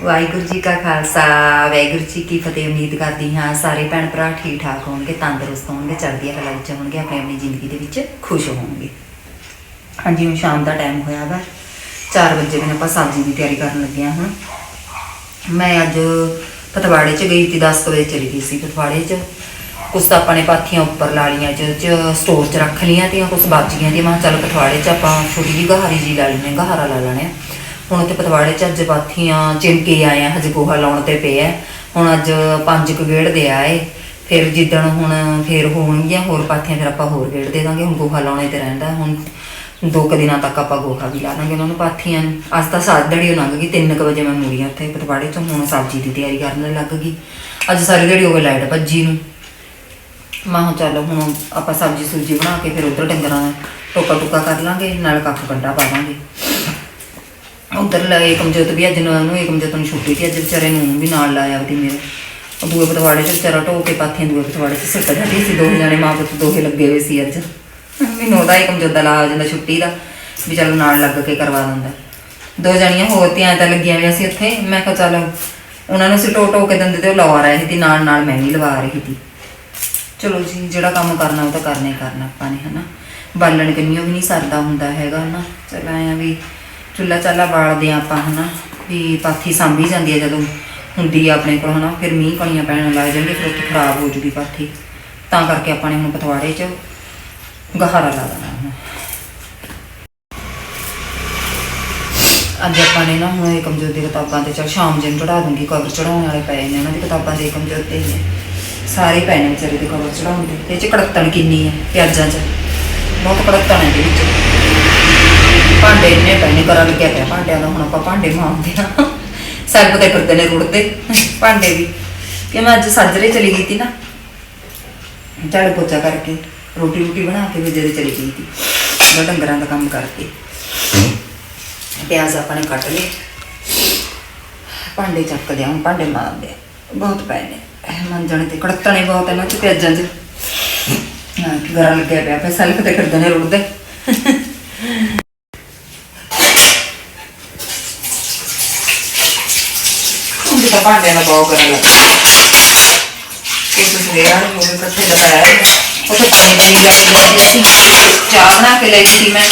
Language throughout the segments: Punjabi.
ਵਾਹਿਗੁਰੂ ਜੀ ਕਾ ਖਾਲਸਾ, ਵਾਹਿਗੁਰੂ ਜੀ ਕੀ ਫਤਿਹ। ਉਮੀਦ ਕਰਦੀ ਹਾਂ ਸਾਰੇ ਭੈਣ ਭਰਾ ਠੀਕ ਠਾਕ ਹੋਣਗੇ, ਤੰਦਰੁਸਤ ਹੋਣਗੇ, ਚੜ੍ਹਦੀ ਕਲਾ ਵਿੱਚ ਹੋਣਗੇ, ਆਪਣੀ ਆਪਣੀ ਜ਼ਿੰਦਗੀ ਦੇ ਵਿੱਚ ਖੁਸ਼ ਹੋਣਗੇ। ਹਾਂਜੀ, ਹੁਣ ਸ਼ਾਮ ਦਾ ਟਾਈਮ ਹੋਇਆ ਵਾ। 4 ਵਜੇ ਨੇ ਆਪਾਂ ਸਬਜ਼ੀ ਦੀ ਤਿਆਰੀ ਕਰਨ ਲੱਗੇ ਹਾਂ। ਹੁਣ ਮੈਂ ਅੱਜ ਪਤਵਾੜੇ 'ਚ ਗਈ ਸੀ 10 ਵਜੇ ਚਲੀ ਗਈ ਸੀ ਪਤਵਾੜੇ 'ਚ। ਕੁਛ ਤਾਂ ਆਪਾਂ ਨੇ ਪਾਥੀਆਂ ਉੱਪਰ ਲਾ ਲਈਆਂ ਜਿਹਦੇ ਚ ਸਟੋਰ 'ਚ ਰੱਖ ਲਈਆਂ ਤੇ ਕੁਛ ਬਚ ਗਈਆਂ ਤੇ ਮੈਂ ਕਿਹਾ ਚੱਲ ਪਤਵਾੜੇ 'ਚ ਆਪਾਂ ਛੋਟੀ ਜਿਹੀ ਗਹਾਰੀ ਜੀ ਲਾ ਲੈਣੇ ਗਹਾਰਾ ਲਾ ਲੈਣੇ ਆ। ਹੁਣ ਉੱਥੇ ਪਤਵਾੜੇ 'ਚ ਅੱਜ ਪਾਥੀਆਂ ਚਿਮਕੇ ਆਏ ਆ, ਹਜੇ ਗੋਹਾ ਲਾਉਣ ਤੇ ਪਏ ਆ। ਹੁਣ ਅੱਜ ਪੰਜ ਕੁ ਗੇੜ ਦੇ ਆਏ। ਫਿਰ ਜਿੱਦਣ ਹੁਣ ਫੇਰ ਹੋਣਗੀਆਂ ਹੋਰ ਪਾਥੀਆਂ, ਫਿਰ ਆਪਾਂ ਹੋਰ ਗੇੜ ਦੇ ਦਾਂਗੇ। ਹੁਣ ਗੋਹਾ ਲਾਉਣੇ ਤੇ ਰਹਿੰਦਾ। ਹੁਣ ਦੋ ਕੁ ਦਿਨਾਂ ਤੱਕ ਆਪਾਂ ਗੋਹਾ ਵੀ ਲਾ ਦਾਂਗੇ ਉਹਨਾਂ ਨੂੰ ਪਾਥੀਆਂ ਨੂੰ। ਅੱਜ ਤਾਂ ਸਾਦੜੀ ਹੋ ਲੰਘ ਗਈ। 3 ਵਜੇ ਮੈਂ ਮੁੜੀ ਉੱਥੇ ਪਤਵਾੜੇ 'ਚ। ਹੁਣ ਸਬਜ਼ੀ ਦੀ ਤਿਆਰੀ ਕਰਨ ਲੱਗ ਗਈ। ਅੱਜ ਸਾਰੀ ਦਿਹਾੜੀ ਹੋ ਗਈ ਲਾਈਟ ਭੱਜੀ ਨੂੰ। ਮੈਂ ਕਿਹਾ ਚੱਲ ਹੁਣ ਆਪਾਂ ਸਬਜ਼ੀ ਸੁਬਜੀ ਬਣਾ ਕੇ ਫਿਰ ਉਧਰ ਡੰਗਰਾਂ ਦਾ ਟੋਕਾ ਟੁਕਾ ਕਰ ਲਾਂਗੇ। ਨਾਲ ਕੱਖ ਕੰਡਾ ਪਾ ਦਾਂਗੇ। ਉਧਰ ਲਾਏ ਕਮਜੋਤ ਵੀ ਅੱਜ ਨੂੰ ਉਹਨੂੰ ਨੂੰ ਛੁੱਟੀ ਸੀ ਅੱਜ ਵਿਚਾਰੇ ਨੂੰ ਵੀ ਨਾਲ ਲਾਇਆ ਉਹਦੀ ਮੇਰੇ। ਉਹ ਦੂਏ ਪਤਵਾੜੇ ਚ ਵਿਚਾਰਾ ਢੋ ਕੇ ਪਾਥੀਆਂ ਦੂਏ ਪਤਵਾੜੇ ਚ ਸਿੱਟ ਜਾਂਦੀ ਸੀ ਦੋ ਜਣੇ ਮਾਂ ਪੁੱਤ ਦੋਹੇ ਲੱਗੇ ਹੋਏ ਸੀ ਅੱਜ। ਮੈਨੂੰ ਉਹਦਾ ਹੀ ਦਾ ਲਾ ਜਾਂਦਾ ਛੁੱਟੀ ਦਾ, ਵੀ ਚੱਲ ਨਾਲ ਲੱਗ ਕੇ ਕਰਵਾ ਦਿੰਦਾ। ਦੋ ਜਣੀਆਂ ਹੋਰ ਧਿਆਨ ਤਾਂ ਲੱਗੀਆਂ ਹੋਈਆਂ ਸੀ ਉੱਥੇ, ਮੈਂ ਕਿਹਾ ਚੱਲ ਉਹਨਾਂ ਨੂੰ ਸਿੱਟੋ ਟੋ ਕੇ ਦਿੰਦੇ ਤੇ ਉਹ ਲਵਾ ਰਹੇ ਸੀ, ਨਾਲ ਨਾਲ ਮੈਂ ਵੀ ਲਵਾ ਰਹੀ ਸੀ। ਚਲੋ ਜੀ, ਜਿਹੜਾ ਕੰਮ ਕਰਨਾ ਉਹ ਤਾਂ ਕਰਨਾ ਹੀ ਕਰਨਾ ਆਪਾਂ ਨੇ, ਹਨਾ। ਬਾਲਣ ਕੰਨਿਓ ਵੀ ਨਹੀਂ ਸਰਦਾ ਹੁੰਦਾ ਹੈਗਾ, ਹਨਾ। ਚਲ ਆਇਆ ਵੀ ਚੁੱਲਾ ਚਾਲਾ ਬਾਲਦੇ ਆ ਆਪਾਂ, ਹਨਾ? ਵੀ ਪਾਥੀ ਸਾਂਭੀ ਜਾਂਦੀ ਹੈ ਜਦੋਂ ਹੁੰਦੀ ਆ ਆਪਣੇ ਕੋਲ, ਹਨਾ? ਫਿਰ ਮੀਂਹ ਕਣੀਆਂ ਪੈਣ ਲੱਗ ਜਾਂਦੇ, ਫਿਰ ਉੱਥੇ ਖਰਾਬ ਹੋ ਜੂਗੀ ਪਾਥੀ। ਤਾਂ ਕਰਕੇ ਆਪਾਂ ਨੇ ਹੁਣ ਪਤਵਾੜੇ 'ਚ ਗਹਾਰਾ ਲਾ ਦੇਣਾ ਹੁਣ ਅੱਜ ਆਪਾਂ ਨੇ ਨਾ ਹੁਣ ਇਹ ਕਮਜ਼ੋਰ ਦੀ ਕਿਤਾਬਾਂ ਤੇ ਚਲ ਸ਼ਾਮ ਜਿੰਨ ਚੜਾ ਦੂੰਗੀ ਕਵਰ ਚੜਾਉਣ ਵਾਲੇ ਪਏ ਨੇ ਉਹਨਾਂ ਦੀ ਕਿਤਾਬਾਂ ਦੇ ਕਮਜ਼ੋਰ ਤੇ ਹੀ ਸਾਰੇ ਪਏ ਨੇ ਵਿਚਾਰੇ ਦੇ ਕਵਰ ਚੜਾਉਣ ਦੇ। ਇਹ ਚ ਕੜਤਣ ਕਿੰਨੀ ਹੈ ਪਿਆਜ਼ਾਂ 'ਚ। ਬਹੁਤ ਕੜਤਣ ਹੈ ਇਹਦੇ ਵਿੱਚ। ਭਾਂਡੇ ਇੰਨੇ ਪਏ ਨੇ ਕਰਾਂ ਲੱਗਿਆ ਪਿਆ ਭਾਂਡਿਆਂ ਦਾ ਹੁਣ ਆਪਾਂ ਭਾਂਡੇ ਮਾਂਜਦੇ ਆ ਸੈਲਫ ਤੇ ਫਿਰਦੇ ਨੇ ਰੁੜਦੇ ਭਾਂਡੇ ਵੀ। ਕਿ ਮੈਂ ਅੱਜ ਸਾਜਰੇ ਚਲੀ ਗਈ ਸੀ ਨਾ। ਝਾੜੂ ਪੋਚਾ ਕਰਕੇ ਰੋਟੀ ਰੋਟੀ ਬਣਾ ਕੇ ਵੀ ਜਿਹੜੇ ਚਲੀ ਗਈ ਸੀ ਮੈਂ ਡੰਗਰਾਂ ਦਾ ਕੰਮ ਕਰਕੇ। ਪਿਆਜ਼ ਆਪਾਂ ਨੇ ਕੱਟ ਲਏ। ਭਾਂਡੇ ਚੱਕ ਲਿਆ ਹੁਣ ਭਾਂਡੇ ਮਾਰਦੇ ਆ। ਬਹੁਤ ਪਏ ਨੇ। ਮੰਜਣ ਤੇ ਕੜਤਣੇ ਬਹੁਤ ਇਹਨਾਂ ਚ ਪਿਆਜ਼ਾਂ ਚ। ਹਾਂ ਗਰਾ ਲੱਗਿਆ ਪਿਆ ਪੈ ਸਲਕ ਤੇ ਫਿਰਦੇ ਨੇ ਰੁੜਦੇ। ਤਾਂ ਭਾਂਡਿਆਂ ਦਾ ਬਹੁਤ ਕਰਨ ਲੱਗਾ ਕੁਝ ਸਵੇਰਾਂ ਨੂੰ ਉਹ ਇਕੱਠੇ ਲਗਾਇਆ ਉਹ ਪਾਣੀ ਪੂਣੀ ਲੈ ਕੇ ਗਏ ਸੀ। ਚਾਹ ਬਣਾ ਕੇ ਲਈ ਸੀ ਮੈਂ।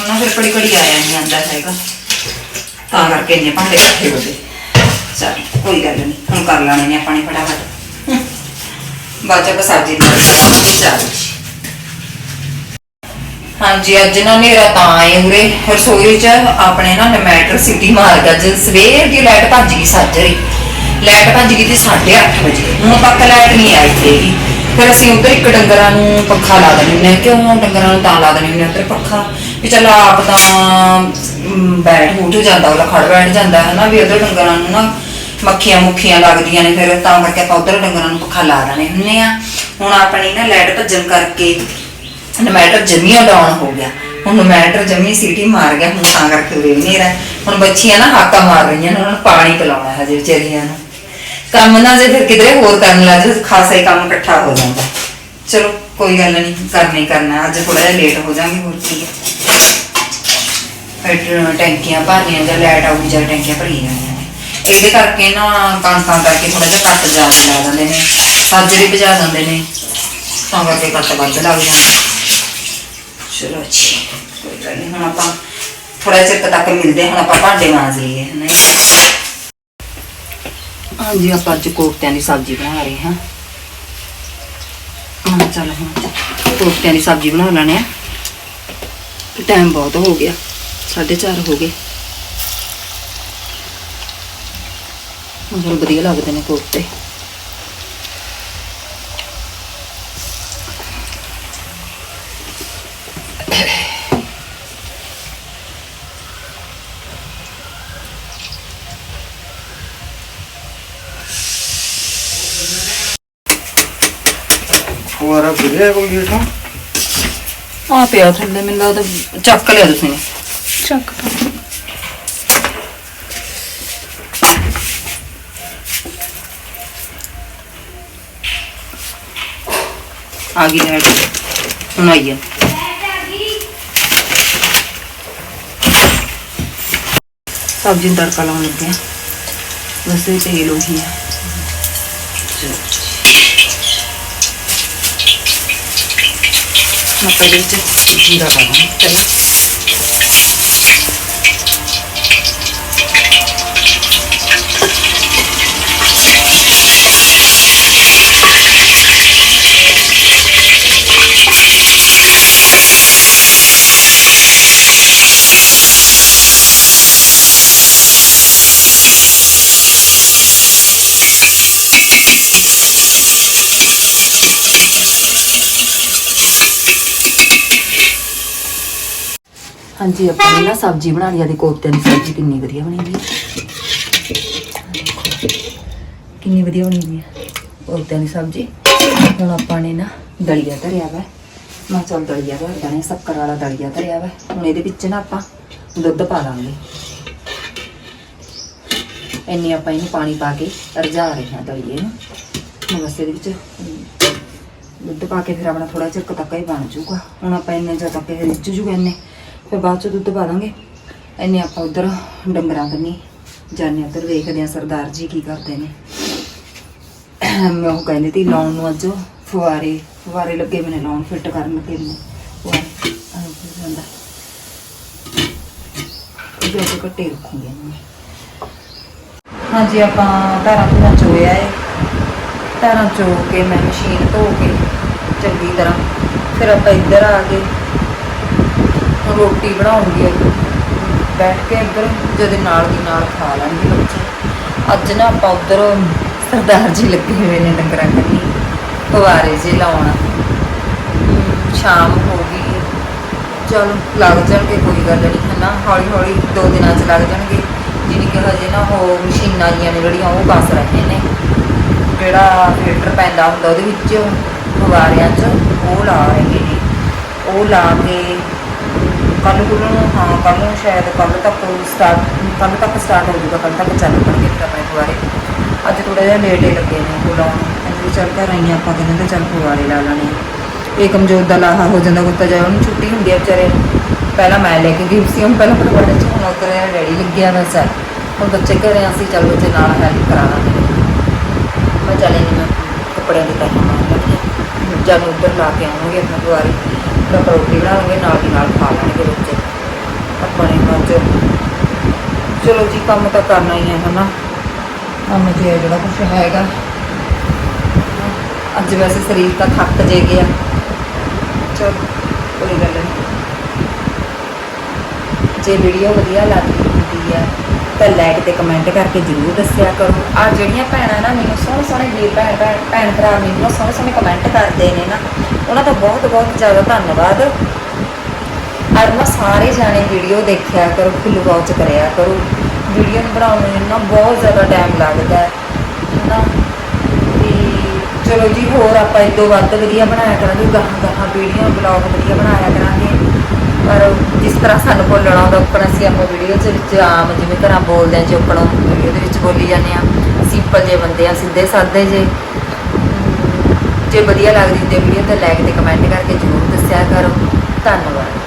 ਉਹਨਾਂ ਫਿਰ ਕੜੀ ਕੜੀ ਆਇਆ ਨਹੀਂ ਆਂਦਾ ਹੈਗਾ। ਤਾਂ ਕਰਕੇ ਇੰਨੇ ਭਾਂਡੇ ਇਕੱਠੇ ਹੋ ਗਏ। ਚਲ, ਕੋਈ ਗੱਲ ਨਹੀਂ, ਹੁਣ ਕਰ ਲੈਣੇ ਨੇ ਆਪਾਂ ਨੇ ਫਟਾਫਟ। ਬਾਅਦ ਚ ਸਬਜ਼ੀ ਦੀ ਚਾਹ ਹਾਂਜੀ, ਅੱਜ ਨਾ ਮੇਰਾ ਤਾਂ ਆਏ ਉਰੇ। ਰਸੋਈ ਚ ਆਪਣੇ ਨਾ ਨਮੈਟਰ ਸਿਟੀ ਮਾਰ ਅੱਜ ਸਵੇਰ ਦੀ ਲਾਈਟ ਭੱਜ ਗਈ ਸਾਜਰੇ। ਲਾਈਟ ਭੱਜ ਗਈ ਤੇ 8:30 ਵਜੇ। ਹੁਣ ਤੱਕ ਲਾਈਟ ਨਹੀਂ ਆਈ ਤੇਗੀ ਫਿਰ ਅਸੀਂ ਉੱਧਰ ਇੱਕ ਡੰਗਰਾਂ ਨੂੰ ਪੱਖਾ ਲਾ ਦਿੰਦੇ ਨੇ ਕਿਉਂ ਡੰਗਰਾਂ ਨੂੰ ਤਾਂ ਲਾ ਦਿੰਦੇ ਨੇ ਉੱਧਰ ਪੱਖਾ? ਵੀ ਚੱਲ ਆਪ ਤਾਂ ਬੈਠ ਉੱਠ ਜਾਂਦਾ, ਉਹਦਾ ਖੜ ਬੈਠ ਜਾਂਦਾ ਹੈ ਨਾ ਵੀ ਉੱਧਰ ਡੰਗਰਾਂ ਨੂੰ ਨਾ ਮੱਖੀਆਂ ਮੁੱਖੀਆਂ ਲੱਗਦੀਆਂ ਨੇ ਫਿਰ ਤਾਂ ਕਰਕੇ ਆਪਾਂ ਉੱਧਰ ਡੰਗਰਾਂ ਨੂੰ ਪੱਖਾ ਲਾ ਦੇਣੇ ਹੁੰਨੇ ਆ। ਹੁਣ ਆਪਣੀ ਨਾ ਲਾਈਟ ਭੱਜਣ ਕਰਕੇ ਇਨਵਰਟਰ ਜਮੀਓ ਡਾਊਨ ਹੋ ਗਿਆ। ਹੁਣ ਇਨਵਰਟਰ ਜਮੀ ਸੀਟੀ ਮਾਰ ਗਿਆ, ਹੁਣ ਤਾਂ ਕਰਕੇ ਵੇ ਨਹੀਂ ਰਿਹਾ। ਹੁਣ ਬੱਚੀਆਂ ਨਾ ਹਾਕਾ ਮਾਰ ਰਹੀਆਂ ਨੇ, ਉਹਨਾਂ ਨੂੰ ਪਾਣੀ ਪਿਲਾਉਣਾ ਹਜੇ ਵਿਚਾਰੀਆਂ ਨੂੰ। ਕੰਮ ਨਾ ਜੇ ਫਿਰ ਕਿਧਰੇ ਹੋਰ ਕਰਨ ਲੱਗ ਜਾਏ ਖਾਸਾ ਹੀ ਕੰਮ ਇਕੱਠਾ ਹੋ ਜਾਂਦਾ। ਚਲੋ, ਕੋਈ ਗੱਲ ਨਹੀਂ, ਕਰਨਾ ਕਰਨਾ। ਅੱਜ ਥੋੜਾ ਜਿਹਾ ਲੇਟ ਹੋ ਜਾਾਂਗੇ ਹੋਰ ਕੀ ਹੈ। ਫਿਰ ਟੈਂਕੀਆਂ ਭਰਨੀਆਂ ਜਾਂ ਲਾਈਟ ਆਊਗੀ ਜਾਂ ਟੈਂਕੀਆਂ ਭਰੀ ਜਾਣੀਆਂ ਨੇ। ਇਹਦੇ ਕਰਕੇ ਨਾ ਕਣਕਾਂ ਕਰਕੇ ਥੋੜਾ ਜਿਹਾ ਕੱਟ ਜ਼ਿਆਦਾ ਲਾ ਦਿੰਦੇ ਨੇ। ਸਾਜਰੇ ਭਜਾ ਦਿੰਦੇ ਨੇ। ਤਾਂ ਕਰਕੇ ਕੱਟ ਵੱਧ ਲੱਗ ਜਾਂਦਾ ਚਲੋ ਜੀ ਕੋਈ ਗੱਲ ਨਹੀਂ, ਹੁਣ ਆਪਾਂ ਥੋੜਾ ਚਿਰ ਤੱਕ ਮਿਲਦੇ ਹੁਣ ਆਪਾਂ ਭਾਂਡੇ ਮਾਂਜ ਲਈਏ ਨਹੀਂ ਹਾਂਜੀ, ਆਪਾਂ ਅੱਜ ਕੋਫਤਿਆਂ ਦੀ ਸਬਜ਼ੀ ਬਣਾ ਰਹੇ ਹਾਂ। ਹਾਂ, ਚੱਲ ਹੁਣ ਕੋਫਤਿਆਂ ਦੀ ਸਬਜ਼ੀ ਬਣਾ ਲੈਣੇ ਆ ਟਾਈਮ ਬਹੁਤ ਹੋ ਗਿਆ 4:30 ਹੋ ਗਏ। ਮੈਨੂੰ ਵਧੀਆ ਲੱਗਦੇ ਨੇ ਕੋਫਤੇ। ਫੁਆਰਾ ਗਿਰਿਆ ਕੋਈ ਗੇਟਾਂ ਆ ਪਿਆ ਥੱਲੇ ਮੈਨੂੰ ਲੱਗਦਾ ਚੱਕ ਲਿਆ ਤੁਸੀਂ ਨੇ। ਚੱਕ ਆ ਗਈ ਲੈਟ ਹੁਣ ਆਈ ਆ ਸਬਜ਼ੀ ਨੂੰ ਤੜਕਾ ਲਾਉਣ ਲੱਗੇ ਇਹ ਤੇਲ ਉਹੀ ਹੈ। ਆਪਾਂ ਇਹਦੇ ਵਿੱਚ ਜੀਰਾ ਪਾਵਾਂਗੇ ਚਲੋ ਹਾਂਜੀ, ਆਪਾਂ ਨੇ ਨਾ ਸਬਜ਼ੀ ਬਣਾ ਲਈ ਆ ਦੇ ਕੋਫਤਿਆਂ ਦੀ ਸਬਜ਼ੀ ਕਿੰਨੀ ਵਧੀਆ ਬਣੀ ਹੋਈ ਹੈ। ਕਿੰਨੀ ਵਧੀਆ ਬਣੀ ਹੋਈ ਹੈ ਕੋਫਤਿਆਂ ਦੀ ਸਬਜ਼ੀ। ਹੁਣ ਆਪਾਂ ਨੇ ਨਾ ਦਲੀਆ ਧਰਿਆ ਵਾ। ਮੈਂ ਕਿਹਾ ਦਲੀਆ ਧਰ ਦਾਣੇ ਸ਼ੱਕਰ ਵਾਲਾ ਦਲੀਆ ਧਰਿਆ ਵਾ। ਹੁਣ ਇਹਦੇ ਵਿੱਚ ਨਾ ਆਪਾਂ ਦੁੱਧ ਪਾ ਲਾਂਗੇ। ਇੰਨੀ ਆਪਾਂ ਇਹਨੂੰ ਪਾਣੀ ਪਾ ਕੇ ਰਝਾ ਰਹੇ ਹਾਂ ਦਲੀਏ ਨੂੰ। ਬਸ ਇਹਦੇ ਵਿੱਚ ਦੁੱਧ ਪਾ ਕੇ ਫਿਰ ਆਪਣਾ ਥੋੜਾ ਚਿਰ ਕੁ ਤੱਕ ਹੀ ਬਣ ਜਾਊਗਾ। ਹੁਣ ਆਪਾਂ ਇੰਨੇ ਜਦੋਂ ਤੱਕ ਇਹ ਰਿੱਝ ਜੂਗਾ ਇੰਨੇ। ਫਿਰ ਬਾਅਦ ਚ ਦੁੱਧ ਪਾ ਦਾਂਗੇ। ਇੰਨੇ ਆਪਾਂ ਉਧਰ ਡੰਗਰਾਂ ਕੰਨੀ ਜਾਣੇ ਉਧਰ ਵੇਖਦੇ ਆ ਸਰਦਾਰ ਜੀ ਕੀ ਕਰਦੇ ਨੇ। ਮੈਂ ਉਹ ਕਹਿੰਦੀ ਤੀ ਲਾਉਣ ਨੂੰ ਅੱਜ ਫੁਆਰੇ ਫੁਆਰੇ ਲੱਗੇ ਮੈਨੇ ਲਾਉਣ, ਫਿੱਟ ਕਰਨ ਲੱਗੇ ਮੈਨੂੰ ਫੁਆਰੇ ਕੀ ਜਾਂਦਾ। ਜੋ ਕੱਟੇ ਰੱਖੂਗੇ ਇਹਨੂੰ ਹਾਂਜੀ, ਆਪਾਂ ਧਾਰਾਂ ਧੁਰਾਂ ਚੋਇਆ ਏ। ਧਾਰਾਂ ਚੋ ਕੇ ਮੈਂ ਮਸ਼ੀਨ ਧੋ ਕੇ ਚੰਗੀ ਤਰ੍ਹਾਂ ਫਿਰ ਆਪਾਂ ਇੱਧਰ ਆ ਕੇ ਰੋਟੀ ਬਣਾਉਂਦੀ ਹੈ ਬੈਠ ਕੇ ਇੱਧਰ ਜਿਹਦੇ ਨਾਲ ਦੀ ਨਾਲ ਖਾ ਲੈਣਗੇ ਬੱਚੇ। ਅੱਜ ਨਾ ਆਪਾਂ ਉੱਧਰ ਸਰਦਾਰ ਜੀ ਲੱਗੇ ਹੋਏ ਨੇ ਡੰਗਰਾਂ ਕੰਨੀ ਫਵਾਰੇ ਜੇ ਲਾਉਣ। ਸ਼ਾਮ ਹੋ ਗਈ। ਚਲ ਲੱਗ ਜਾਣਗੇ, ਕੋਈ ਗੱਲ ਨਹੀਂ, ਹਨਾ? ਹੌਲੀ ਹੌਲੀ ਦੋ ਦਿਨਾਂ 'ਚ ਲੱਗ ਜਾਣਗੇ। ਜਿਹਨੀ ਕਿ ਹਜੇ ਨਾ ਉਹ ਮਸ਼ੀਨਾਂ ਜੀਆਂ ਨੇ ਜਿਹੜੀਆਂ, ਉਹ ਕੱਸ ਰਹੇ ਨੇ। ਜਿਹੜਾ ਫਿਲਟਰ ਪੈਂਦਾ ਹੁੰਦਾ ਉਹਦੇ ਵਿੱਚ ਫਵਾਰਿਆਂ 'ਚ, ਉਹ ਲਾ ਰਹੇ ਨੇ। ਉਹ ਲਾ ਕੇ ਕੱਲ ਨੂੰ ਹਾਂ ਕੱਲ ਨੂੰ ਸ਼ਾਇਦ ਕੱਲ ਤੱਕ ਸਟਾਰਟ ਕੱਲ ਤੱਕ ਸਟਾਰਟ ਹੋ ਜੂਗਾ ਕੱਲ ਤੱਕ ਚੱਲ ਪਣਗੇ ਫਿਰ ਆਪਣੇ ਫਵਾਰੇ ਅੱਜ ਥੋੜਾ ਜਿਹਾ ਲੇਟ ਹੀ ਲੱਗੇ ਨੇ ਕੋਲ ਆਉਣ ਅਸੀਂ ਚੱਲ ਘਰ ਆਈਆਂ ਆਪਾਂ ਕਹਿੰਦੇ ਤੇ ਚੱਲ ਫਵਾਰੇ ਲਾ ਲੈਣੇ ਆ। ਇਹ ਕਮਜ਼ੋਰ ਦਾ ਲਾਹਾ ਹੋ ਜਾਂਦਾ ਕੁੱਤਾ ਜਾ ਉਹਨੂੰ ਛੁੱਟੀ ਹੁੰਦੀ ਆ ਵਿਚਾਰੇ। ਪਹਿਲਾਂ ਮੈਂ ਲੈ ਕੇ ਗਈ ਸੀ ਹੁਣ ਪਹਿਲਾਂ ਪਟਵਾੜੇ ਚ ਹੁਣ ਉਧਰ ਰੈਡੀ ਲੱਗਿਆ ਹੋਇਆ ਸਰ। ਹੁਣ ਬੱਚੇ ਘਰੇ ਆ, ਅਸੀਂ ਚੱਲ ਬੱਚੇ ਨਾਲ ਹੈਲਪ ਕਰਾ ਲਾਂਗੇ। ਮੈਂ ਚੱਲੇ ਨਹੀਂ ਮੈਂ ਕੱਪੜਿਆਂ ਦੀ ਤੱਕ ਮਾਰ ਲੱਗੀ ਜਦ ਉੱਧਰ ਲਾ ਕੇ ਆਵਾਂਗੇ ਆਪਣਾ ਦੁਆਰੇ ਆਪਾਂ ਰੋਟੀ ਬਣਾਵਾਂਗੇ, ਨਾਲ ਦੀ ਨਾਲ ਖਾ ਲੈਣਗੇ ਬੱਚੇ ਆਪਣੇ ਮੱਝ ਚਲੋ ਜੀ, ਕੰਮ ਤਾਂ ਕਰਨਾ ਹੀ ਹੈ, ਹਨਾ? ਕੰਮ ਜੇ ਜਿਹੜਾ ਕੁਝ ਹੈਗਾ। ਅੱਜ ਵੈਸੇ ਸਰੀਰ ਤਾਂ ਥੱਕ ਜੇ ਗਿਆ। ਚਲ ਕੋਈ ਗੱਲ ਨਹੀਂ ਜੇ ਵੀਡੀਓ ਵਧੀਆ ਲੱਗਦੀ ਹੁੰਦੀ ਹੈ ਤਾਂ ਲਾਈਕ ਤੇ ਕਮੈਂਟ ਕਰਕੇ ਜਰੂਰ ਦੱਸਿਆ ਕਰੋ। ਆ ਜਿਹੜੀਆਂ ਭੈਣਾਂ ਨਾ ਮੈਨੂੰ ਸੋਹਣੇ ਸੋਹਣੇ ਵੀਰ ਭੈਣ ਭੈਣ ਭੈਣ ਭਰਾ ਮੈਨੂੰ ਸੋਹਣੇ ਸੋਹਣੇ ਕਮੈਂਟ ਕਰਦੇ ਨੇ ਨਾ, ਉਹਨਾਂ ਦਾ ਬਹੁਤ ਬਹੁਤ ਜ਼ਿਆਦਾ ਧੰਨਵਾਦ। ਔਰ ਨਾ ਸਾਰੇ ਜਾਣੇ ਵੀਡੀਓ ਦੇਖਿਆ ਕਰੋ ਫੁੱਲ ਵਾਚ ਕਰਿਆ ਕਰੋ। ਵੀਡੀਓ ਨੂੰ ਬਣਾਉਣ ਨੂੰ ਨਾ ਬਹੁਤ ਜ਼ਿਆਦਾ ਟਾਈਮ ਲੱਗਦਾ ਹੈ। ਨਾ ਵੀ ਚਲੋ ਜੀ, ਹੋਰ ਆਪਾਂ ਇਹ ਵੱਧ ਵਧੀਆ ਬਣਾਇਆ ਕਰਾਂਗੇ ਗਾਹਾਂ ਗਾਹਾਂ ਵੀਡੀਓ ਬਲੌਗ ਵਧੀਆ ਬਣਾਇਆ ਕਰਾਂਗੇ। ਤਰ੍ਹਾਂ ਸਾਨੂੰ ਬੋਲਣਾ ਆਉਂਦਾ, ਉੱਪਰ ਅਸੀਂ ਆਪਾਂ ਵੀਡੀਓ ਦੇ ਵਿੱਚ ਆਮ ਜਿਵੇਂ ਘਰਾਂ ਬੋਲਦੇ ਹਾਂ ਜੋਕਣਾ ਵੀਡੀਓ ਦੇ ਵਿੱਚ ਬੋਲੀ ਜਾਂਦੇ ਆ ਸਿੰਪਲ ਜੇ ਬੰਦੇ ਆ, ਸਿੱਧੇ ਸਾਦੇ ਜੇ। ਜੇ ਵਧੀਆ ਲੱਗਦੀ ਹੁੰਦੀ ਵੀਡੀਓ 'ਤੇ ਲਾਈਕ ਤੇ ਕਮੈਂਟ ਕਰਕੇ ਜ਼ਰੂਰ ਦੱਸਿਆ ਕਰੋ। ਧੰਨਵਾਦ।